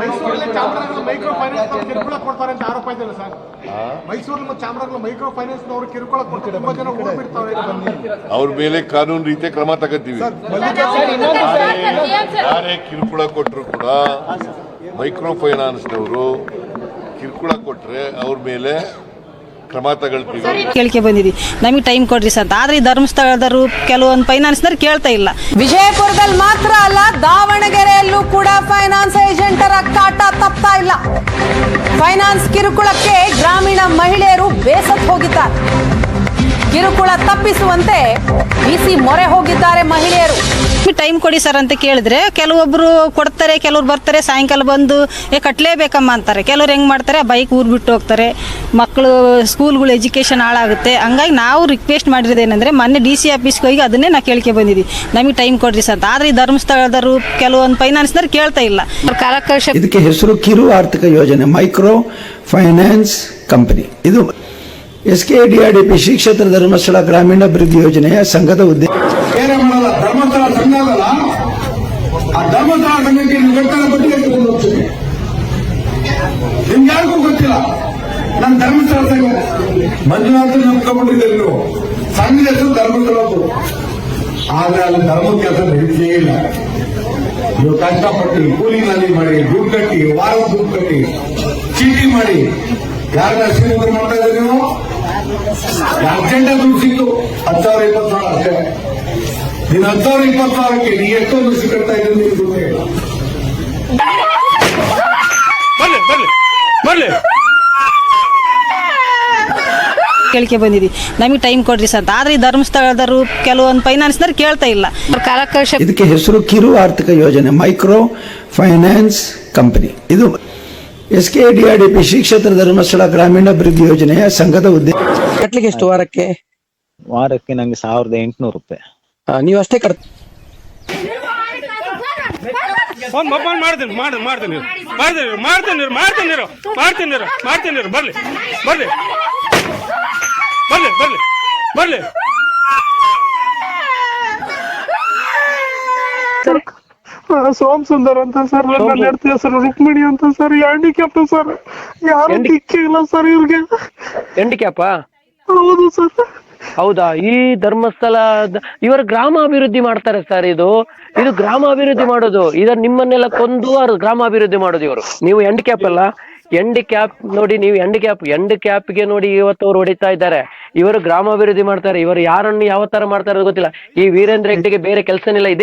ಮೈಸೂರಲ್ಲಿ Chamarajanagar micro finance ಕಿರುಕುಳ ಕೊಡ್ತಾರೆ ಅಂತ ಆರೋಪ ಇದೆಯಲ್ಲ ಸರ್? ಮೈಸೂರಲ್ಲಿ ಮತ್ತು ಚಾಮರಾಜನಗರ ಮೈಕ್ರೋ ಫೈನಾನ್ಸ್ ನವರು ಕಿರುಕುಳ ಕೊಡ್ತಾರೆ. ತುಂಬಾ ಜನ ಓಡ್ ಬಿಡ್ತಾರೆ ಅವ್ರ ಮೇಲೆ ಕಾನೂನು ರೀತಿಯ ಕ್ರಮ ತಗೋತೀವಿ. ಯಾರೇ ಕಿರುಕುಳ ಕೊಟ್ಟರು ಕೂಡ ಮೈಕ್ರೋ ಫೈನಾನ್ಸ್ನವರು ಕಿರುಕುಳ ಕೊಟ್ರೆ ಅವ್ರ ಮೇಲೆ ಕ್ರಮ ತಗೊಳ್ತೀವಿ. ಕೇಳಿಕೆ ಬಂದಿದ್ವಿ ನಮಗೆ ಟೈಮ್ ಕೊಡ್ರಿ ಸರ್ ಅಂತ ಆದ್ರೆ ಈ ಧರ್ಮಸ್ಥಳದವರು ಕೆಲವೊಂದು ಫೈನಾನ್ಸ್ನವ್ರು ಕೇಳ್ತಾ ಇಲ್ಲ. ವಿಜಯಪುರದಲ್ಲಿ ಮಾತ್ರ ಅಲ್ಲ ದಾವಣಗೆರೆಯಲ್ಲೂ ಕೂಡ ಫೈನಾನ್ಸ್ ಏಜೆಂಟರ ಕಾಟ ತಪ್ತಾ ಇಲ್ಲ. ಫೈನಾನ್ಸ್ ಕಿರುಕುಳಕ್ಕೆ ಗ್ರಾಮೀಣ ಮಹಿಳೆಯರು ಬೇಸತ್ ಹೋಗಿದ್ದಾರೆ. ಕಿರುಕುಳ ತಪ್ಪಿಸುವಂತೆ ಬಿಸಿ ಮೊರೆ ಹೋಗಿದ್ದಾರೆ ಮಹಿಳೆಯರು. ಟೈಮ್ ಕೊಡಿ ಸರ್ ಅಂತ ಕೇಳಿದ್ರೆ ಕೆಲವೊಬ್ರು ಕೊಡ್ತಾರೆ ಕೆಲವ್ರು ಬರ್ತಾರೆ ಸಾಯಂಕಾಲ ಬಂದು ಏ ಕಟ್ಟಲೇಬೇಕಮ್ಮ ಅಂತಾರೆ. ಕೆಲವ್ರು ಹೆಂಗ್ ಮಾಡ್ತಾರೆ ಬೈಕ್ ಊರ್ ಬಿಟ್ಟು ಹೋಗ್ತಾರೆ. ಮಕ್ಕಳು ಸ್ಕೂಲ್ಗಳು ಎಜುಕೇಶನ್ ಹಾಳಾಗುತ್ತೆ. ಹಂಗಾಗಿ ನಾವು ರಿಕ್ವೆಸ್ಟ್ ಮಾಡಿರೋದೇನೆಂದ್ರೆ ಮೊನ್ನೆ ಡಿ ಸಿ ಆಫೀಸ್ಗೆ ಹೋಗಿ ಅದನ್ನೇ ನಾ ಕೇಳಿಕೆ ಬಂದಿದ್ವಿ. ನಮಗೆ ಟೈಮ್ ಕೊಡ್ರಿ ಸರ್ ಅಂತ. ಆದ್ರೆ ಈ ಧರ್ಮಸ್ಥಳದವರು ಕೆಲವೊಂದು ಫೈನಾನ್ಸ್ನವ್ರು ಕೇಳ್ತಾ ಇಲ್ಲ. ಇದಕ್ಕೆ ಹೆಸರು ಕಿರು ಆರ್ಥಿಕ ಯೋಜನೆ ಮೈಕ್ರೋ ಫೈನಾನ್ಸ್ ಕಂಪನಿ ಇದು S K D R D P Shri Kshetra Dharmasthala ಗ್ರಾಮೀಣಾಭಿವೃದ್ಧಿ ಯೋಜನೆಯ ಸಂಘದ ಉದ್ದೇಶ ಏನೇ ಧರ್ಮಸ್ಥಳ ಸಂಘ ಅದಲ್ಲ ಆ ಧರ್ಮಸ್ಥಳ ಸಂಘಕ್ಕೆ ನೀವು ಬೇಕಾದ ಬಡ್ಡಿ ತಗೊಂಡು ನಿಮ್ಗೆ ಯಾರಿಗೂ ಗೊತ್ತಿಲ್ಲ ನನ್ನ ಧರ್ಮಸ್ಥಳ ಸಂಘ ಮಂಜುನಾಥ ನಂಬ್ಕೊಂಡ್ಬಿಟ್ಟಿದ್ದೀರಿ ನೀವು ಸಂಘದ ಹೆಸರು ಧರ್ಮಸ್ಥಳದ್ದು ಆದ್ರೆ ಅಲ್ಲಿ ಧರ್ಮದ ಕೆಲಸ ನಡೀತೇ ಇಲ್ಲ. ನೀವು ಕಷ್ಟಪಟ್ಟು ಕೂಲಿ ನಾಲಿ ಮಾಡಿ, ದುಡ್ಡು ವಾರ ದುಡ್ಡು ಕಟ್ಟಿ, ಚೀಟಿ ಮಾಡಿ ಯಾರನ್ನ ಶ್ರೀಮಂತರ ಮಾಡ್ತಾ ಇದ್ರಿ ನೀವು? ಅರ್ಜೆಂಟಾಗಿ ದುಡ್ಡು ಸಿಕ್ತು. ಹತ್ತು ಸಾವಿರ ಇಪ್ಪತ್ತು ಸಾವಿರ ಅಷ್ಟೇ. ನೀನು ಹತ್ತು ಸಾವಿರ ಇಪ್ಪತ್ತು ಸಾವಿರಕ್ಕೆ ನೀ ಎಷ್ಟೊಂದು ದುಡ್ಡು ಕಟ್ತಾ ಇದ್ದೀನಿ ನಿಮ್ಗೆ ಗೊತ್ತೇ ಇಲ್ಲ. ಬರ್ಲಿ ಬರ್ಲಿ ಬರ್ಲಿ. ಕೇಳಿಕೆ ಬಂದಿದ್ವಿ ನಮಗೆ ಟೈಮ್ ಕೊಡ್ರಿ ಸರ್ ಆದ್ರೆ ಈ ಧರ್ಮಸ್ಥಳದವರು ಕೆಲವೊಂದು ಫೈನಾನ್ಸ್ನವ್ರು ಕೇಳ್ತಾ ಇಲ್ಲ. ಕಾಲಕರ್ಷ ಇದಕ್ಕೆ ಹೆಸರು ಕಿರು ಆರ್ಥಿಕ ಯೋಜನೆ ಮೈಕ್ರೋ ಫೈನಾನ್ಸ್ ಕಂಪನಿ ಇದು S K D R D P Shri Kshetra Dharmasthala ಗ್ರಾಮೀಣಾಭಿವೃದ್ಧಿ ಯೋಜನೆಯ ಸಂಘದ ಉದ್ದೇಶ ಕಟ್ಲಿಕ್ಕೆ ಎಷ್ಟು ವಾರಕ್ಕೆ? ವಾರಕ್ಕೆ ನಂಗೆ ಸಾವಿರದ ಎಂಟುನೂರು ರೂಪಾಯಿ. ಆ, ನೀವು ಅಷ್ಟೇ ಕಟ್ ಫೋನ್ ಮೊಬೈಲ್ ಮಾಡ್ತೀನಿ ಮಾಡಿ ಮಾಡ್ತೀನಿ. ಮಾಡ್ತೀನಿ ಮಾಡ್ತೀನಿ ಮಾಡ್ತೀನಿ ಮಾಡ್ತೀನಿ ಮಾಡ್ತೀನಿ ಬರ್ಲಿ ಬರ್ಲಿ ಬರ್ಲಿ ಬರ್ಲಿ ಬರ್ಲಿ. ಸೋಮ್ ಸುಂದರ್ ಅಂತ ಸರ್ ನನ್ನ ಹೆಸರು ರುಕ್ಮಿಣಿ ಅಂತ ಸರ್ ಹ್ಯಾಂಡಿಕ್ಯಾಪ್ ಸರ್. ಯಾರು ಇಲ್ಲ ಸರ್ ಇವ್ರಿಗೆ. ಹ್ಯಾಂಡಿಕ್ಯಾಪ ಹೌದು ಸರ್. ಹೌದಾ? ಈ ಧರ್ಮಸ್ಥಳ ಇವರು ಗ್ರಾಮಾಭಿವೃದ್ಧಿ ಮಾಡ್ತಾರೆ ಸರ್ ಇದು. ಇದು ಗ್ರಾಮ ಅಭಿವೃದ್ಧಿ ಮಾಡೋದು. ಇದರ ನಿಮ್ಮನ್ನೆಲ್ಲ ಕೊಂದು ಅವ್ರು ಗ್ರಾಮಾಭಿವೃದ್ಧಿ ಮಾಡೋದು ಇವರು. ನೀವು ಎಂಡ್ ಕ್ಯಾಪ್ ಅಲ್ಲ? ಎಂಡ್ ಕ್ಯಾಪ್ ನೋಡಿ ನೀವು ಎಂಡ್ ಕ್ಯಾಪ್ ಎಂಡ್ ಕ್ಯಾಪ್ಗೆ ನೋಡಿ ಇವತ್ತು ಅವ್ರು ಹೊಡಿತಾ ಇದ್ದಾರೆ. ಇವರು ಗ್ರಾಮಾಭಿವೃದ್ಧಿ ಮಾಡ್ತಾರೆ. ಇವರು ಯಾರನ್ನು ಯಾವ ತರ ಮಾಡ್ತಾರೆ ಗೊತ್ತಿಲ್ಲ. ಈ ವೀರೇಂದ್ರ ಹೆಗ್ಡೆಗೆ ಬೇರೆ ಕೆಲಸನಿಲ್ಲ. ಇದೇ